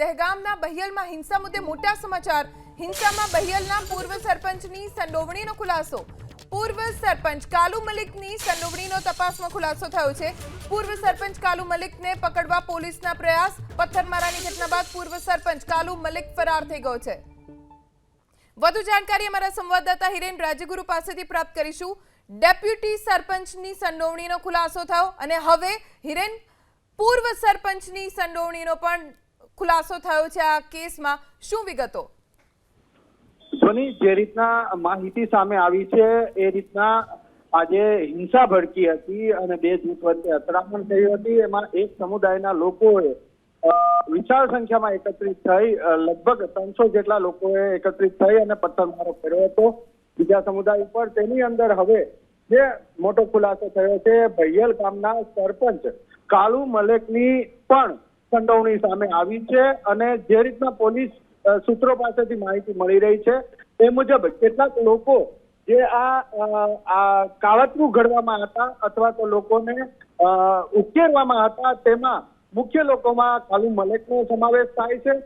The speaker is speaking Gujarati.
દહેગામના બહિયલમાં હિંસા મુદ્દે મોટા સમાચાર. હિંસામાં બહિયલના પૂર્વ સરપંચની સંડોવણીનો ખુલાસો. પૂર્વ સરપંચ કાલુ મલિકની સંડોવણીનો તપાસમાં ખુલાસો થયો છે. પૂર્વ સરપંચ કાલુ મલિકને પકડવા પોલીસના પ્રયાસ. પથ્થરમારાની ઘટના બાદ પૂર્વ સરપંચ કાલુ મલિક ફરાર થઈ ગયો છે. વધુ જાણકારી અમારા સંવાદદાતા હિરેન રાજગુરુ પાસેથી પ્રાપ્ત કરીશું. ડેપ્યુટી સરપંચની સંડોવણીનો ખુલાસો થયો અને હવે હિરેન, પૂર્વ સરપંચની સંડોવણીનો પણ ખુલાસો થયો છે આ કેસમાં. શું વિગતો? ધ્વની જે રીતના માહિતી સામે આવી છે, એ રીતના આજે હિંસા ભડકી હતી અને બે જૂથ વચ્ચે અથડામણ થઈ હતી. એમાં એક સમુદાયના લોકોએ વિશાળ સંખ્યામાં એકત્રિત થઈ લગભગ ત્રણસો જેટલા લોકોએ એકત્રિત થઈ અને પથ્થરમારો કર્યો હતો બીજા સમુદાય ઉપર. તેની અંદર હવે જે મોટો ખુલાસો થયો છે, ભૈયલ ગામના સરપંચ કાલુ મલેકની પણ સંડોવણી સામે આવી છે અને જે રીતના પોલીસ સૂત્રો પાસેથી માહિતી મળી રહી છે એ મુજબ કેટલાક લોકો જે આ કાવતરું ઘડવામાં હતા અથવા તો લોકોને ઉકેરવામાં હતા તેમાં મુખ્ય લોકોમાં કાલુ મલેકનો સમાવેશ થાય છે.